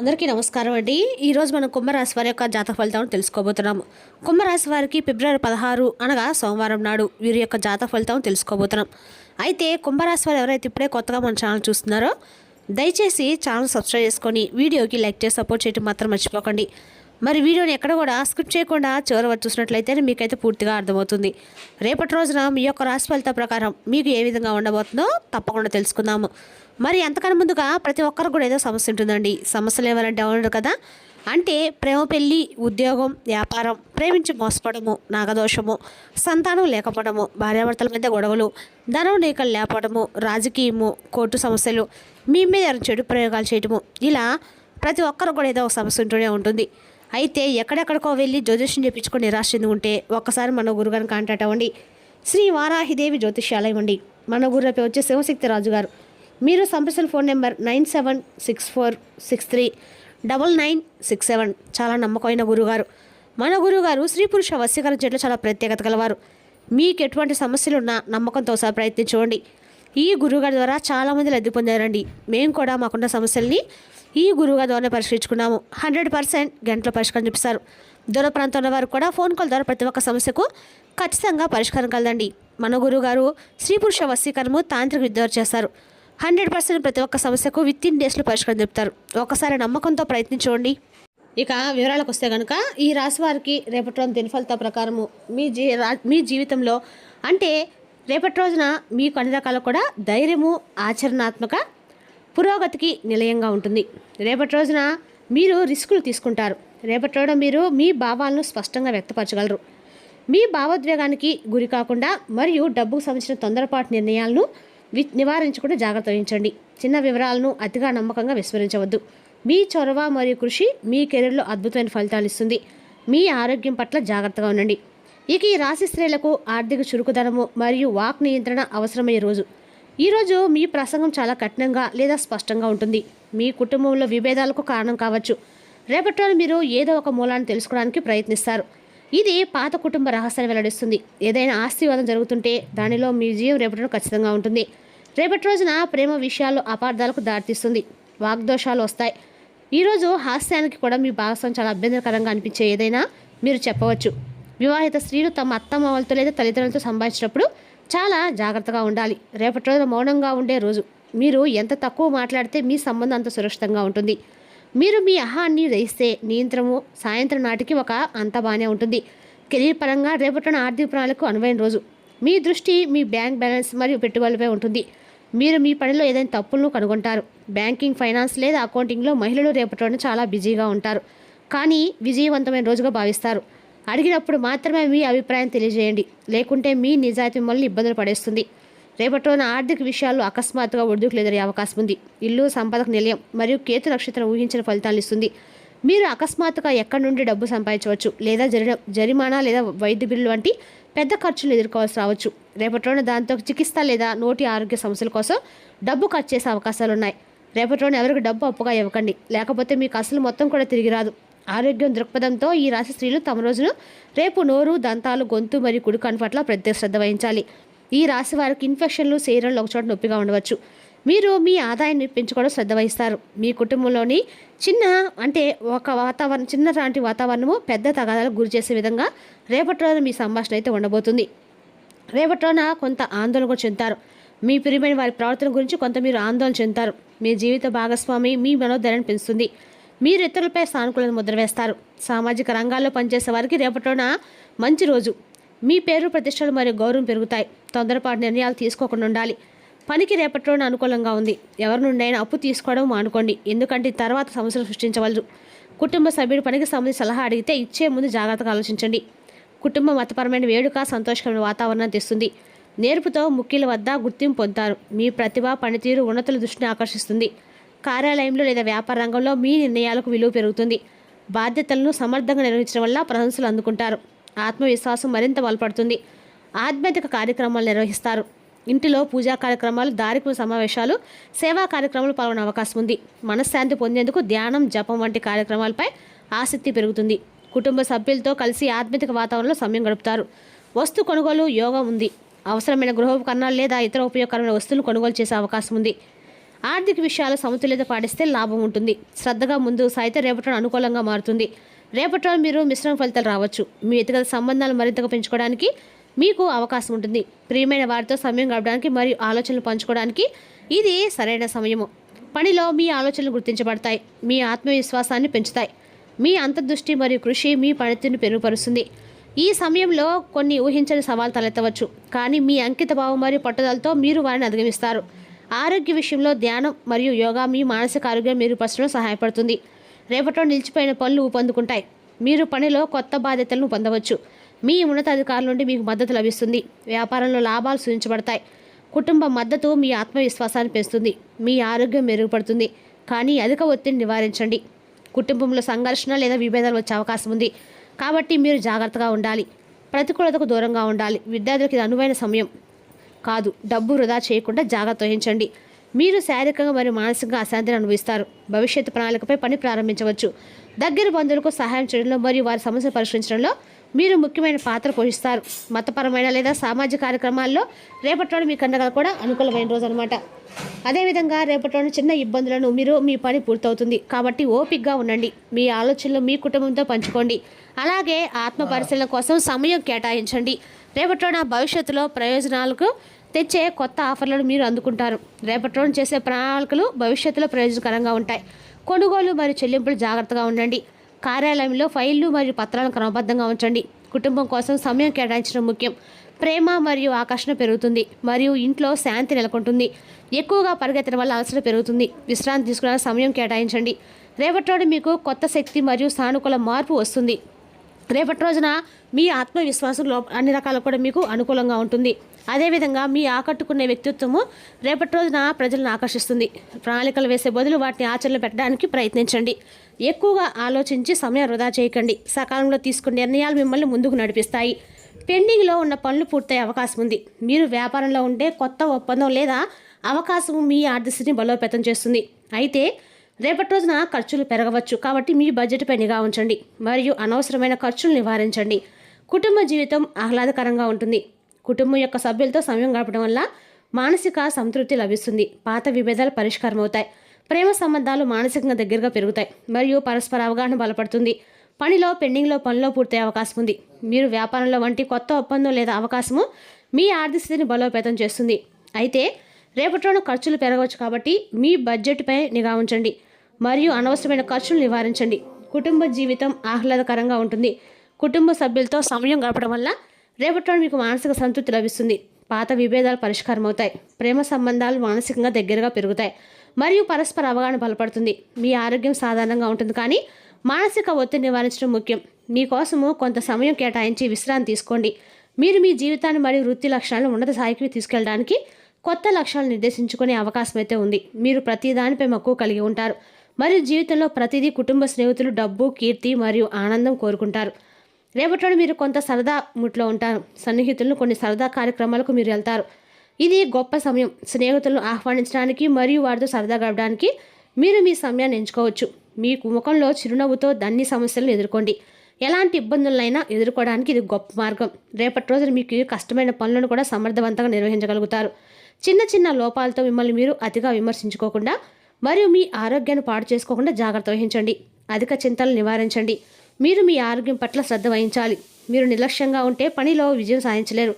అందరికీ నమస్కారం అండి. ఈరోజు మనం కుంభరాశి వారి యొక్క జాతక ఫలితాలను తెలుసుకోబోతున్నాము. కుంభరాశి వారికి ఫిబ్రవరి పదహారు అనగా సోమవారం నాడు వీరి యొక్క జాతక ఫలితం తెలుసుకోబోతున్నాం. అయితే కుంభరాశి వారు ఎవరైతే ఇప్పుడే కొత్తగా మన ఛానల్ చూస్తున్నారో దయచేసి ఛానల్ సబ్స్క్రైబ్ చేసుకొని వీడియోకి లైక్ చేసి సపోర్ట్ చేయడం మాత్రం మర్చిపోకండి. మరి వీడియోని ఎక్కడ కూడా స్కిప్ చేయకుండా చివరి వరకు చూసినట్లయితే మీకైతే పూర్తిగా అర్థమవుతుంది. రేపటి రోజున మీ యొక్క రాశి ఫలిత ప్రకారం మీకు ఏ విధంగా ఉండబోతుందో తప్పకుండా తెలుసుకుందాము. మరి అంతకన్నా ముందుగా ప్రతి ఒక్కరికి కూడా ఏదో సమస్య ఉంటుందండి. సమస్యలు ఏమైనా ఉండదు కదా? అంటే ప్రేమ పెళ్ళి ఉద్యోగం వ్యాపారం ప్రేమించి మోసపడము నాగదోషము సంతానం లేకపోవడము భార్యాభర్తల మధ్య గొడవలు ధనం నీకలు లేకపోవడము రాజకీయము కోర్టు సమస్యలు మీ మీద చెడు ప్రయోగాలు చేయడము ఇలా ప్రతి ఒక్కరు కూడా ఏదో ఒక సమస్య ఉంటూనే ఉంటుంది. అయితే ఎక్కడెక్కడికో వెళ్ళి జ్యోతిష్యం చెప్పించుకొని నిరాశ చెంది ఉంటే ఒక్కసారి మన గురుగారిని కాంటాక్ట్ అవ్వండి. శ్రీ వారాహిదేవి జ్యోతిష్యాలయం అండి. మన గురుపై వచ్చే శివశక్తి రాజు గారు మీరు సంప్రదించిన phone number nine seven six four six three double nine six seven. చాలా నమ్మకమైన గురుగారు. మన గురుగారు స్త్రీ పురుష వశీకరణ చెట్లు చాలా ప్రత్యేకత గలవారు. మీకు ఎటువంటి సమస్యలు ఉన్నా నమ్మకంతో ఒకసారి ప్రయత్నించుకోండి ఈ గురుగారి ద్వారా చాలామంది లబ్ధి పొందారండి. మేము కూడా మాకున్న సమస్యల్ని ఈ గురువుగారి ద్వారా పరిష్కరించుకున్నాము హండ్రెడ్ పర్సెంట్ గంటలో పరిష్కారం చూపిస్తారు. దూర ప్రాంతంలో వారు కూడా ఫోన్ కాల్ ద్వారా ప్రతి ఒక్క సమస్యకు ఖచ్చితంగా పరిష్కారం కలదండి. మన గురువుగారు స్త్రీ పురుష వశీకరణము తాంత్రిక విద్య చేస్తారు. హండ్రెడ్ పర్సెంట్ ప్రతి ఒక్క సమస్యకు విత్ ఇన్ డేస్లో పరిష్కారం చెప్తారు. ఒకసారి నమ్మకంతో ప్రయత్నించండి. ఇక వివరాలకు వస్తే కనుక ఈ రాశి వారికి రేపటి రోజు దినఫలిత ప్రకారము మీ జీ మీ జీవితంలో అంటే రేపటి రోజున మీకు అన్ని రకాలు కూడా ధైర్యము ఆచరణాత్మక పురోగతికి నిలయంగా ఉంటుంది. రేపటి రోజున మీరు రిస్కులు తీసుకుంటారు. రేపటి రోజున మీరు మీ భావాలను స్పష్టంగా వ్యక్తపరచగలరు. మీ భావోద్వేగానికి గురి కాకుండా మరియు డబ్బుకు సంబంధించిన తొందరపాటు నిర్ణయాలను వి నివారించకుండా జాగ్రత్త వహించండి. చిన్న వివరాలను అతిగా నమ్మకంగా విస్మరించవద్దు. మీ చొరవ మరియు కృషి మీ కెరీర్లో అద్భుతమైన ఫలితాలు ఇస్తుంది. మీ ఆరోగ్యం పట్ల జాగ్రత్తగా ఉండండి. ఇక ఈ రాశి స్త్రీలకు ఆర్థిక చురుకుదనము మరియు వాక్ నియంత్రణ అవసరమయ్యే రోజు. ఈరోజు మీ ప్రసంగం చాలా కఠినంగా లేదా స్పష్టంగా ఉంటుంది. మీ కుటుంబంలో విభేదాలకు కారణం కావచ్చు. రేపటి రోజు మీరు ఏదో ఒక మూలాన్ని తెలుసుకోవడానికి ప్రయత్నిస్తారు. ఇది పాత కుటుంబ రహస్యాన్ని వెల్లడిస్తుంది. ఏదైనా ఆస్తివాదం జరుగుతుంటే దానిలో మీ జీవం రేపటి ఖచ్చితంగా ఉంటుంది. రేపటి రోజున ప్రేమ విషయాల్లో అపార్థాలకు దారితీస్తుంది. వాగ్దోషాలు వస్తాయి. ఈరోజు హాస్యానికి కూడా మీ భాగస్వామి చాలా అభ్యంతరకరంగా అనిపించే ఏదైనా మీరు చెప్పవచ్చు. వివాహిత స్త్రీలు తమ అత్తమామలతో లేదా తల్లిదండ్రులతో సంభాషించినప్పుడు చాలా జాగ్రత్తగా ఉండాలి. రేపటి రోజు మౌనంగా ఉండే రోజు. మీరు ఎంత తక్కువ మాట్లాడితే మీ సంబంధం అంత సురక్షితంగా ఉంటుంది. మీరు మీ అహాన్ని గ్రహిస్తే నియంత్రము సాయంత్రం నాటికి ఒక అంత బాగానే ఉంటుంది. కెరీర్ పరంగా రేపటిన ఆర్థిక ప్రణాళికకు అనువైన రోజు. మీ దృష్టి మీ బ్యాంక్ బ్యాలెన్స్ మరియు పెట్టుబడులపై ఉంటుంది. మీరు మీ పనిలో ఏదైనా తప్పులను కనుగొంటారు. బ్యాంకింగ్ ఫైనాన్స్ లేదా అకౌంటింగ్లో మహిళలు రేపటి రోజున చాలా బిజీగా ఉంటారు. కానీ విజయవంతమైన రోజుగా భావిస్తారు. అడిగినప్పుడు మాత్రమే మీ అభిప్రాయం తెలియజేయండి. లేకుంటే మీ నిజాయితీ మిమ్మల్ని ఇబ్బందులు పడేస్తుంది. రేపటి రోజున ఆర్థిక విషయాలు అకస్మాత్తుగా ఒడిదుకులు ఎదురయ్యే అవకాశం ఉంది. ఇల్లు సంపదకు నిలయం మరియు కేతు నక్షత్రం ఊహించిన ఫలితాలు ఇస్తుంది. మీరు అకస్మాత్తుగా ఎక్కడి నుండి డబ్బు సంపాదించవచ్చు? లేదా జరి జరిమానా లేదా వైద్య బిల్లు వంటి పెద్ద ఖర్చులు ఎదుర్కోవాల్సి రావచ్చు. రేపటి రోజున దాంతో చికిత్స లేదా నోటి ఆరోగ్య సమస్యల కోసం డబ్బు ఖర్చు చేసే అవకాశాలు ఉన్నాయి రేపటి రోజున ఎవరికి డబ్బు అప్పుగా ఇవ్వకండి. లేకపోతే మీకు అసలు మొత్తం కూడా తిరిగి రాదు. ఆరోగ్యం దృక్పథంతో ఈ రాశి స్త్రీలు తమ రోజును రేపు నోరు దంతాలు గొంతు మరియు కుడి కన్ను పట్ల ప్రత్యేక శ్రద్ధ వహించాలి. ఈ రాశి వారికి ఇన్ఫెక్షన్లు శరీరంలో ఒకచోట నొప్పిగా ఉండవచ్చు. మీరు మీ ఆదాయాన్ని పెంచుకోవడం శ్రద్ధ వహిస్తారు. మీ కుటుంబంలోని చిన్న అంటే ఒక వాతావరణం చిన్న లాంటి వాతావరణము పెద్ద తగాదాలకు గురి చేసే విధంగా రేపటి రోజున మీ సంభాషణ అయితే ఉండబోతుంది. రేపటి రోజున కొంత ఆందోళన కూడా చెందుతారు. మీ ప్రియమైన వారి ప్రవర్తన గురించి కొంత మీరు ఆందోళన చెందుతారు. మీ జీవిత భాగస్వామి మీ మనోధైర్యాన్ని పెంచుతుంది. మీరు ఇతరులపై సానుకూలత ముద్ర వేస్తారు. సామాజిక రంగాల్లో పనిచేసే వారికి రేపటిన మంచి రోజు. మీ పేరు ప్రతిష్టలు మరియు గౌరవం పెరుగుతాయి. తొందరపాటు నిర్ణయాలు తీసుకోకుండా ఉండాలి. పనికి రేపటి అనుకూలంగా ఉంది. ఎవరి నుండైనా అప్పు తీసుకోవడం మానుకోండి. ఎందుకంటే తర్వాత సమస్యలు సృష్టించవలదు. కుటుంబ సభ్యుడు పనికి సంబంధించి సలహా అడిగితే ఇచ్చే ముందు జాగ్రత్తగా ఆలోచించండి. కుటుంబ మతపరమైన వేడుక సంతోషకరమైన వాతావరణం తెస్తుంది. నేర్పుతో ముఖ్యుల వద్ద గుర్తింపు పొందుతారు. మీ ప్రతిభ పనితీరు ఉన్నతుల దృష్టిని ఆకర్షిస్తుంది. కార్యాలయంలో లేదా వ్యాపార రంగంలో మీ నిర్ణయాలకు విలువ పెరుగుతుంది. బాధ్యతలను సమర్థంగా నిర్వహించడం వల్ల ప్రశంసలు అందుకుంటారు. ఆత్మవిశ్వాసం మరింత బలపడుతుంది. ఆధ్యాత్మిక కార్యక్రమాలు నిర్వహిస్తారు. ఇంటిలో పూజా కార్యక్రమాలు దారికు సమావేశాలు సేవా కార్యక్రమాలు పాల్గొనే అవకాశం ఉంది. మనశ్శాంతి పొందేందుకు ధ్యానం జపం వంటి కార్యక్రమాలపై ఆసక్తి పెరుగుతుంది. కుటుంబ సభ్యులతో కలిసి ఆధ్యాత్మిక వాతావరణంలో సమయం గడుపుతారు. వస్తు కొనుగోలు యోగం ఉంది. అవసరమైన గృహోపకరణాలు లేదా ఇతర ఉపయోగకరమైన వస్తువులు కొనుగోలు చేసే అవకాశం ఉంది. ఆర్థిక విషయాలు సమతుల్యత పాటిస్తే లాభం ఉంటుంది. శ్రద్ధగా ముందు సాగితే రేపటి అనుకూలంగా మారుతుంది. రేపటి మీరు మిశ్రమ ఫలితాలు రావచ్చు. మీ వ్యక్తిగత సంబంధాలు మరింతగా పెంచుకోవడానికి మీకు అవకాశం ఉంటుంది. ప్రియమైన వారితో సమయం గడపడానికి మరియు ఆలోచనలు పంచుకోవడానికి ఇది సరైన సమయము. పనిలో మీ ఆలోచనలు గుర్తించబడతాయి. మీ ఆత్మవిశ్వాసాన్ని పెంచుతాయి. మీ అంతర్దృష్టి మరియు కృషి మీ పనితీరును మెరుగుపరుస్తుంది. ఈ సమయంలో కొన్ని ఊహించని సవాలు తలెత్తవచ్చు. కానీ మీ అంకిత భావం మరియు పట్టుదలతో మీరు వారిని అధిగమిస్తారు. ఆరోగ్య విషయంలో ధ్యానం మరియు యోగా మీ మానసిక ఆరోగ్యం మెరుగుపరచడం సహాయపడుతుంది. రేపటో నిలిచిపోయిన పనులు ఊపందుకుంటాయి. మీరు పనిలో కొత్త బాధ్యతలను పొందవచ్చు. మీ ఉన్నతాధికారుల నుండి మీకు మద్దతు లభిస్తుంది. వ్యాపారంలో లాభాలు సూచించబడతాయి. కుటుంబ మద్దతు మీ ఆత్మవిశ్వాసాన్ని పెంచుతుంది. మీ ఆరోగ్యం మెరుగుపడుతుంది. కానీ అధిక ఒత్తిడిని నివారించండి. కుటుంబంలో సంఘర్షణ లేదా విభేదాలు వచ్చే అవకాశం ఉంది. కాబట్టి మీరు జాగ్రత్తగా ఉండాలి. ప్రతికూలతకు దూరంగా ఉండాలి. విద్యార్థులకు ఇది అనువైన సమయం. కాదు. డబ్బు వృధా చేయకుండా జాగ్రత్త వహించండి. మీరు శారీరకంగా మరియు మానసికంగా అశాంతిని అనుభవిస్తారు. భవిష్యత్తు ప్రణాళికపై పని ప్రారంభించవచ్చు. దగ్గర బంధువులకు సహాయం చేయడంలో మరియు వారి సమస్యలు పరిష్కరించడంలో మీరు ముఖ్యమైన పాత్ర పోషిస్తారు. మతపరమైన లేదా సామాజిక కార్యక్రమాల్లో రేపటిలోని మీ కండగా కూడా అనుకూలమైన రోజు అనమాట అదేవిధంగా రేపటిలోని చిన్న ఇబ్బందులను మీరు మీ పని పూర్తవుతుంది. కాబట్టి ఓపిక్గా ఉండండి. మీ ఆలోచనలు మీ కుటుంబంతో పంచుకోండి. అలాగే ఆత్మ పరిశీలన కోసం సమయం కేటాయించండి. రేపటిలోన భవిష్యత్తులో ప్రయోజనాలకు తెచ్చే కొత్త ఆఫర్లను మీరు అందుకుంటారు. రేపటి రోజు చేసే ప్రణాళికలు భవిష్యత్తులో ప్రయోజనకరంగా ఉంటాయి. కొనుగోలు మరియు చెల్లింపులు జాగ్రత్తగా ఉండండి. కార్యాలయంలో ఫైళ్ళు మరియు పత్రాలను క్రమబద్ధంగా ఉంచండి. కుటుంబం కోసం సమయం కేటాయించడం ముఖ్యం. ప్రేమ మరియు ఆకర్షణ పెరుగుతుంది. మరియు ఇంట్లో శాంతి నెలకొంటుంది. ఎక్కువగా పరిగెత్తడం వల్ల అవసరం పెరుగుతుంది. విశ్రాంతి తీసుకునే సమయం కేటాయించండి. రేపటి రోజు మీకు కొత్త శక్తి మరియు సానుకూల మార్పు వస్తుంది. రేపటి రోజున మీ ఆత్మవిశ్వాసం లో అన్ని రకాలు కూడా మీకు అనుకూలంగా ఉంటుంది. అదేవిధంగా మీ ఆకట్టుకునే వ్యక్తిత్వము రేపటి రోజున ప్రజలను ఆకర్షిస్తుంది. ప్రణాళికలు వేసే బదులు వాటిని ఆచరణ పెట్టడానికి ప్రయత్నించండి. ఎక్కువగా ఆలోచించి సమయం వృధా చేయకండి. సకాలంలో తీసుకునే నిర్ణయాలు మిమ్మల్ని ముందుకు నడిపిస్తాయి. పెండింగ్లో ఉన్న పనులు పూర్తయ్యే అవకాశం ఉంది. మీరు వ్యాపారంలో ఉండే కొత్త ఒప్పందం లేదా అవకాశం మీ ఆర్థికని బలోపేతం చేస్తుంది. అయితే రేపటి రోజున ఖర్చులు పెరగవచ్చు కాబట్టి మీ బడ్జెట్పై నిఘా ఉంచండి మరియు అనవసరమైన ఖర్చులు నివారించండి. కుటుంబ జీవితం ఆహ్లాదకరంగా ఉంటుంది. కుటుంబం యొక్క సభ్యులతో సమయం గడపడం వల్ల మానసిక సంతృప్తి లభిస్తుంది. పాత విభేదాలు పరిష్కారం అవుతాయి ప్రేమ సంబంధాలు మానసికంగా దగ్గరగా పెరుగుతాయి మరియు పరస్పర అవగాహన బలపడుతుంది. పనిలో పెండింగ్లో పనిలో పూర్తయ్యే అవకాశం ఉంది. మీరు వ్యాపారంలో వంటి కొత్త ఒప్పందం లేదా అవకాశము మీ ఆర్థిక స్థితిని బలోపేతం చేస్తుంది. అయితే రేపటిలోనూ ఖర్చులు పెరగవచ్చు కాబట్టి మీ బడ్జెట్పై నిఘా ఉంచండి. మరియు అనవసరమైన ఖర్చులు నివారించండి. కుటుంబ జీవితం ఆహ్లాదకరంగా ఉంటుంది. కుటుంబ సభ్యులతో సమయం గడపడం వల్ల రేపటిలో మీకు మానసిక సంతృప్తి లభిస్తుంది. పాత విభేదాలు పరిష్కారం అవుతాయి ప్రేమ సంబంధాలు మానసికంగా దగ్గరగా పెరుగుతాయి. మరియు పరస్పర అవగాహన బలపడుతుంది. మీ ఆరోగ్యం సాధారణంగా ఉంటుంది కానీ మానసిక ఒత్తిడి నివారించడం ముఖ్యం. మీకోసము కొంత సమయం కేటాయించి విశ్రాంతి తీసుకోండి. మీరు మీ జీవితాన్ని మరియు వృత్తి లక్ష్యాలను ఉన్నత స్థాయికి తీసుకెళ్ళడానికి కొత్త లక్ష్యాలు నిర్దేశించుకునే అవకాశం అయితే ఉంది. మీరు ప్రతి దానిపై మక్కువ కలిగి ఉంటారు. మరియు జీవితంలో ప్రతిదీ కుటుంబ స్నేహితులు డబ్బు కీర్తి మరియు ఆనందం కోరుకుంటారు. రేపటి మీరు కొంత సరదా ముట్లో ఉంటారు. సన్నిహితులను కొన్ని సరదా కార్యక్రమాలకు మీరు వెళ్తారు. ఇది గొప్ప సమయం. స్నేహితులను ఆహ్వానించడానికి మరియు వారితో సరదా గడపడానికి మీరు మీ సమయాన్ని ఎంచుకోవచ్చు. మీ ముఖంలో చిరునవ్వుతో అన్ని సమస్యలను ఎదుర్కోండి. ఎలాంటి ఇబ్బందులైనా ఎదుర్కోవడానికి ఇది గొప్ప మార్గం. రేపటి రోజున మీకు కష్టమైన పనులను కూడా సమర్థవంతంగా నిర్వహించగలుగుతారు. చిన్న చిన్న లోపాలతో మిమ్మల్ని మీరు అతిగా విమర్శించుకోకుండా మరియు మీ ఆరోగ్యాన్ని పాడు చేసుకోకుండా జాగ్రత్త వహించండి. అధిక చింతలు నివారించండి. మీరు మీ ఆరోగ్యం పట్ల శ్రద్ధ వహించాలి. మీరు నిర్లక్ష్యంగా ఉంటే పనిలో విజయం సాధించలేరు.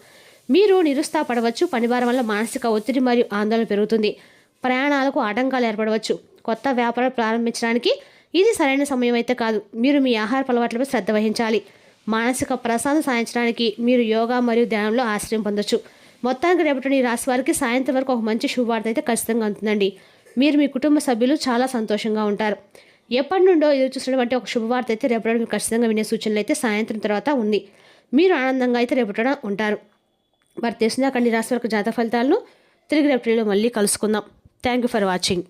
మీరు నిరుత్సాహపడవచ్చు. పనిభారం వల్ల మానసిక ఒత్తిడి మరియు ఆందోళన పెరుగుతుంది. ప్రయాణాలకు ఆటంకాలు ఏర్పడవచ్చు. కొత్త వ్యాపారం ప్రారంభించడానికి ఇది సరైన సమయం అయితే కాదు. మీరు మీ ఆహార అలవాట్లపై శ్రద్ధ వహించాలి. మానసిక ప్రశాంతం సాధించడానికి మీరు యోగా మరియు ధ్యానంలో ఆశ్రయం పొందొచ్చు. మొత్తానికి రేపటి ఈ రాశి వారికి సాయంత్రం వరకు ఒక మంచి శుభవార్త అయితే ఖచ్చితంగా అందుతుందండి మీరు మీ కుటుంబ సభ్యులు చాలా సంతోషంగా ఉంటారు. ఎప్పటి నుండో ఎదురు చూసినటువంటి ఒక శుభవార్త అయితే రేపటి మీరు ఖచ్చితంగా వినే సూచనలు అయితే సాయంత్రం తర్వాత ఉంది. మీరు ఆనందంగా అయితే రేపటన ఉంటారు. మరి తెలిసిన కండి రాశి వరకు జాతక ఫలితాలను. తిరిగి రేపటిలో మళ్ళీ కలుసుకుందాం. Thank you for watching